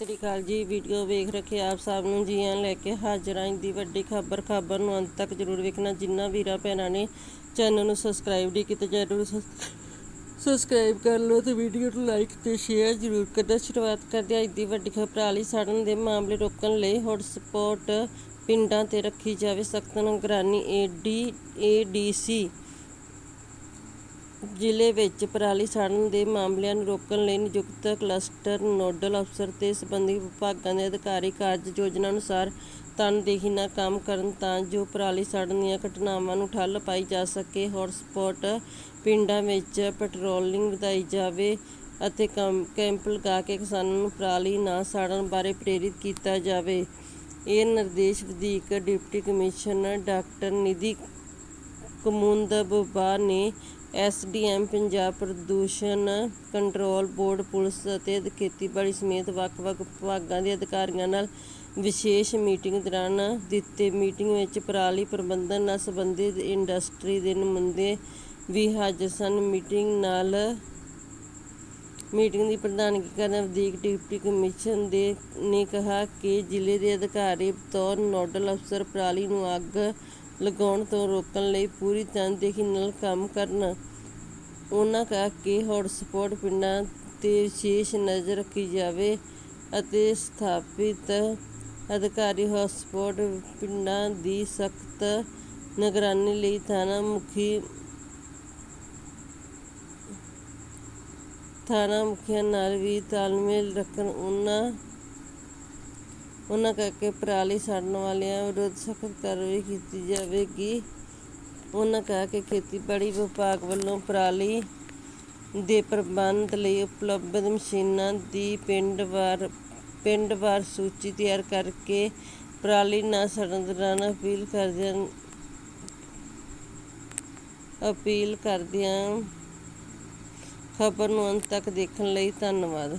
ਸਤਿ ਸ਼੍ਰੀ ਅਕਾਲ ਜੀ, ਵੀਡੀਓ ਵੇਖ ਰੱਖੇ ਆਪ ਸਭ ਨੂੰ ਜੀ ਆਇਆਂ ਲੈ ਕੇ ਹਾਜ਼ਰ ਆਂ ਦੀ ਵੱਡੀ ਖਬਰ। ਖਬਰ ਨੂੰ ਅੰਤ ਤੱਕ ਜਰੂਰ ਵੇਖਣਾ। ਜਿੰਨਾ ਵੀਰਾਂ ਭੈਣਾਂ ਨੇ ਚੈਨਲ ਨੂੰ ਸਬਸਕ੍ਰਾਈਬ ਨਹੀਂ ਕੀਤਾ, ਜਰੂਰ ਸਬਸਕ੍ਰਾਈਬ ਕਰ ਲਓ ਤੇ ਵੀਡੀਓ ਨੂੰ ਲਾਈਕ ਤੇ ਸ਼ੇਅਰ ਜਰੂਰ ਕਰਨਾ ਸ਼ੁਰੂਆਤ ਕਰਦੇ ਹਾਂ ਦੀ ਵੱਡੀ ਖਬਰ। ਪਰਾਲੀ ਸਾੜਨ ਦੇ ਮਾਮਲੇ ਰੋਕਣ ਲਈ ਹੌਟਸਪੌਟ ਪਿੰਡਾਂ ਤੇ ਰੱਖੀ ਜਾਵੇ ਸਖਤ ਨਿਗਰਾਨੀ। ਏਡੀ ਏਡੀਸੀ ਜ਼ਿਲ੍ਹੇ ਵਿੱਚ ਪਰਾਲੀ ਸਾੜਨ ਦੇ ਮਾਮਲਿਆਂ ਨੂੰ ਰੋਕਣ ਲਈ ਨਿਯੁਕਤ ਕਲਸਟਰ ਨੋਡਲ ਅਫਸਰ ਤੇ ਸੰਬੰਧਿਤ ਵਿਭਾਗਾਂ ਦੇ ਅਧਿਕਾਰੀ ਕਾਰਜ ਯੋਜਨਾ ਅਨੁਸਾਰ ਤਨਦੇਹੀ ਨਾਲ ਕੰਮ ਕਰਨ ਤਾਂ ਜੋ ਪਰਾਲੀ ਸਾੜਨ ਦੀਆਂ ਘਟਨਾਵਾਂ ਨੂੰ ਠੱਲ ਪਾਈ ਜਾ ਸਕੇ, ਹੌਟਸਪੌਟ ਪਿੰਡਾਂ ਵਿੱਚ ਪੈਟਰੋਲਿੰਗ ਵਧਾਈ ਜਾਵੇ ਅਤੇ ਕੰਮ- ਕੈਂਪ ਲਗਾ ਕੇ ਕਿਸਾਨਾਂ ਨੂੰ ਪਰਾਲੀ ਨਾ ਸਾੜਨ ਬਾਰੇ ਪ੍ਰੇਰਿਤ ਕੀਤਾ ਜਾਵੇ। ਇਹ ਨਿਰਦੇਸ਼ ਵਧੀਕ deputy commissioner doctor Nidhi Kumudba ਨੇ ਐਸਡੀਐਮ, ਪੰਜਾਬ ਪ੍ਰਦੂਸ਼ਣ ਕੰਟਰੋਲ ਬੋਰਡ, ਪੁਲਿਸ ਅਤੇ ਖੇਤੀਬਾੜੀ ਸਮੇਤ ਵੱਖ-ਵੱਖ ਵਿਭਾਗਾਂ ਦੇ ਅਧਿਕਾਰੀਆਂ ਨਾਲ ਵਿਸ਼ੇਸ਼ ਮੀਟਿੰਗ ਦੌਰਾਨ ਦਿੱਤੇ ਮੀਟਿੰਗ ਵਿੱਚ ਪਰਾਲੀ ਪ੍ਰਬੰਧਨ ਨਾਲ ਸੰਬੰਧਿਤ ਇੰਡਸਟਰੀ ਦੇ ਨੁਮਾਇੰਦੇ ਵੀ ਹਾਜ਼ਰ ਸਨ। ਮੀਟਿੰਗ ਨਾਲ ਮੀਟਿੰਗ ਦੀ ਪ੍ਰਧਾਨਗੀ ਕਰਨ ਵਧੀਕ ਡਿਪਟੀ ਕਮਿਸ਼ਨ ਦੇ ਨੇ ਕਿਹਾ ਕਿ ਜ਼ਿਲ੍ਹੇ ਦੇ ਅਧਿਕਾਰੀ ਬਤੌਰ ਨੋਡਲ ਅਫਸਰ ਪਰਾਲੀ ਨੂੰ ਅੱਗ ਲਗਾਉਣ ਤੋਂ ਰੋਕਣ ਲਈ ਪੂਰੀ ਤਨਦੇਹੀ ਨਾਲ ਕੰਮ ਕਰਨ। ਉਹਨਾਂ ਕਿਹਾ ਕਿ ਹੌਟਸਪੌਟ ਪਿੰਡਾਂ ਤੇ ਵਿਸ਼ੇਸ਼ ਨਜ਼ਰ ਰੱਖੀ ਜਾਵੇ ਅਤੇ ਸਥਾਪਿਤ ਅਧਿਕਾਰੀ ਹੌਟਸਪੌਟ ਪਿੰਡਾਂ ਦੀ ਸਖਤ ਨਿਗਰਾਨੀ ਲਈ ਥਾਣਾ ਮੁਖੀ ਥਾਣਾ ਮੁਖੀਆਂ ਨਾਲ ਵੀ ਤਾਲਮੇਲ ਰੱਖਣ, ਉਹਨਾਂ ਉਹਨਾਂ ਕਰਕੇ ਪਰਾਲੀ ਸਾੜਨ ਵਾਲਿਆਂ ਵਿਰੁੱਧ ਸਖਤ ਕਾਰਵਾਈ ਕੀਤੀ ਜਾਵੇਗੀ। ਉਹਨਾਂ ਕਿਹਾ ਕਿ ਖੇਤੀਬਾੜੀ ਵਿਭਾਗ ਵੱਲੋਂ ਪਰਾਲੀ ਦੇ ਪ੍ਰਬੰਧ ਲਈ ਉਪਲਬਧ ਮਸ਼ੀਨਾਂ ਦੀ ਪਿੰਡਵਾਰ ਪਿੰਡਵਾਰ ਸੂਚੀ ਤਿਆਰ ਕਰਕੇ ਪਰਾਲੀ ਨਾ ਸੜਨ ਦੌਰਾਨ ਅਪੀਲ ਕਰਦਿਆਂ ਅਪੀਲ ਕਰਦਿਆਂ ਖਬਰ ਨੂੰ ਅੰਤ ਤੱਕ ਦੇਖਣ ਲਈ ਧੰਨਵਾਦ।